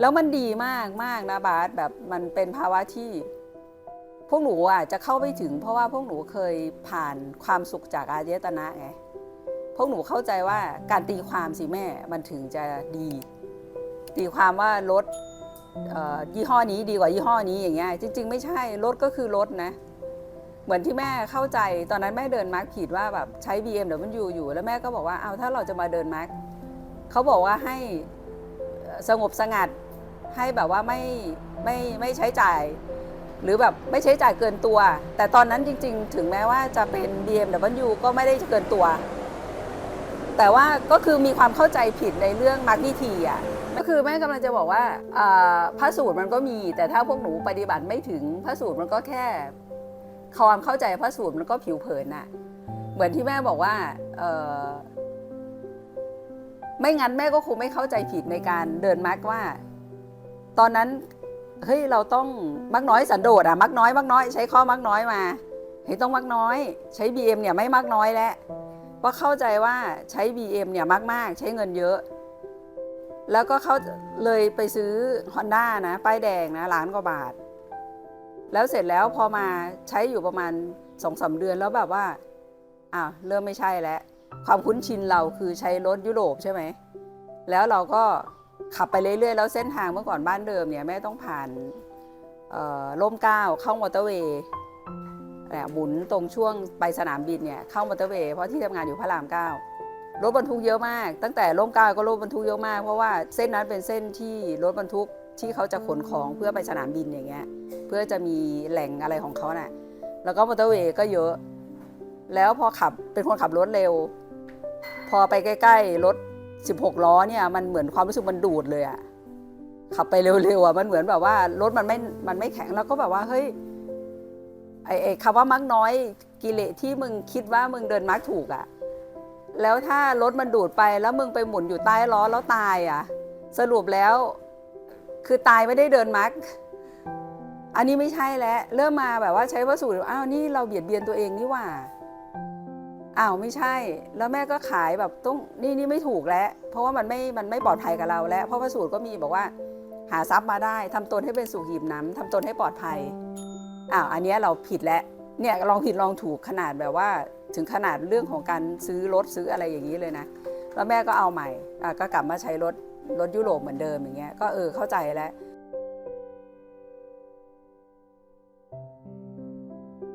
แล้วมันดีมากมากนะบาสแบบมันเป็นภาวะที่ พวกหนูอะจะเข้าไปถึง เพราะว่าพวกหนูเคยผ่านความสุขจากอายตนะไงพวกหนูเข้าใจว่าการตีความสิแม่มันถึงจะดี ตีความว่ารถเอ่อยี่ห้อนี้ดีกว่ายี่ห้อนี้อย่างเงี้ยจริง ๆ ไม่ใช่รถก็คือรถนะ เหมือนที่แม่เข้าใจตอนนั้นแม่เดินมาร์กผิดว่าแบบใช้ BMW อยู่แล้วแม่ก็บอกว่าเอาถ้าเราจะมาเดินมาร์กเขาบอกว่าให้เอ่อสงบสงัด ให้แบบว่าไม่ไม่ไม่ใช้จ่าย หรือแบบไม่ใช้จ่ายเกินตัว แต่ตอนนั้นจริง ๆ ถึงแม้ว่าจะเป็น BMW ก็ไม่ได้เกินตัว แต่ว่าก็คือมีความเข้าใจผิดในเรื่องมาร์กวิธีอะก็คือแม่กำลังจะบอกว่าพระสูตรมันก็มี แต่ถ้าพวกหนูปฏิบัติไม่ถึงพระสูตรมันก็แค่ความเข้าใจพระสูตรมันก็ผิวเผินน่ะเหมือนที่แม่บอกว่าไม่งั้นแม่ก็คงไม่เข้าใจผิดในการเดินมาร์กว่า ตอนนั้นเฮ้ยเราต้องมักน้อยสันโดษอะมักน้อยมักน้อยใช้ข้อมักน้อยมาเฮ้ยต้องมักน้อย ใช้ BM เนี่ยไม่มักน้อยแล้วเพราะเข้าใจว่าใช้ BM เนี่ยมากมากๆ ใช้เงินเยอะ แล้วก็เขาเลยไปซื้อ Honda นะป้ายแดงนะล้านกว่าบาท แล้วเสร็จแล้วพอมาใช้อยู่ประมาณสองสาเดือนแล้วแบบว่าอ้าวเริ่มไม่ใช่แล้ว ความคุ้นชินเราคือใช้รถยุโรปใช่ไหมแล้วเราก็ ขับไปเรื่อยๆ แล้วเส้นทางเมื่อก่อนบ้านเดิมเนี่ยแม่ต้องผ่านร่มเก้าเข้ามอเตอร์เวย์หมุนตรงช่วงไปสนามบินเนี่ยเข้ามอเตอร์เวย์เพราะที่ทำงานอยู่พระรามเก้ารถบรรทุกเยอะมาก ตั้งแต่ร่มเก้าก็รถบรรทุกเยอะมาก เพราะว่าเส้นนั้นเป็นเส้นที่รถบรรทุกที่เขาจะขนของเพื่อไปสนามบินอย่างเงี้ยเพื่อจะมีแหล่งอะไรของเขาน่ะแล้วก็มอเตอร์เวย์ก็เยอะ แล้วพอขับเป็นคนขับรถเร็ว พอไปใกล้ ๆ รถ 16 ล้อเนี่ยมันเหมือนความรู้สึกมันดูดเลยอะขับไปเร็วๆอะมันเหมือนแบบว่ารถมันไม่มันไม่แข็งแล้วก็แบบว่าเฮ้ยไอ้ไอ้คำว่ามักน้อยกิเลสที่มึงคิดว่ามึงเดินมาร์กถูกอะแล้วถ้ารถมันดูดไปแล้วมึงไปหมุนอยู่ใต้ล้อแล้วตายอะสรุปแล้วคือตายไม่ได้เดินมาร์กอันนี้ไม่ใช่แล้วเริ่มมาแบบว่าใช้วัสดุอ้าวนี่เราเบียดเบียนตัวเองนี่หว่า อ้าวไม่ใช่ แล้วแม่ก็ขายแบบต้องนี่นี่ไม่ถูกแล้ว เพราะว่ามันไม่มันไม่ปลอดภัยกับเราแล้ว เพราะพระสูตรก็มีบอกว่า หาทรัพย์มาได้ทำตนให้เป็นสุขีบน้ำทำตนให้ปลอดภัยอ้าวอันนี้เราผิดแล้วเนี่ยลองผิดลองถูกขนาดแบบว่า ถึงขนาดเรื่องของการซื้อรถซื้ออะไรอย่างนี้เลยนะแล้วแม่ก็เอาใหม่ก็กลับมาใช้รถรถยุโรปเหมือนเดิมอย่างเงี้ยก็เออเข้าใจแล้ว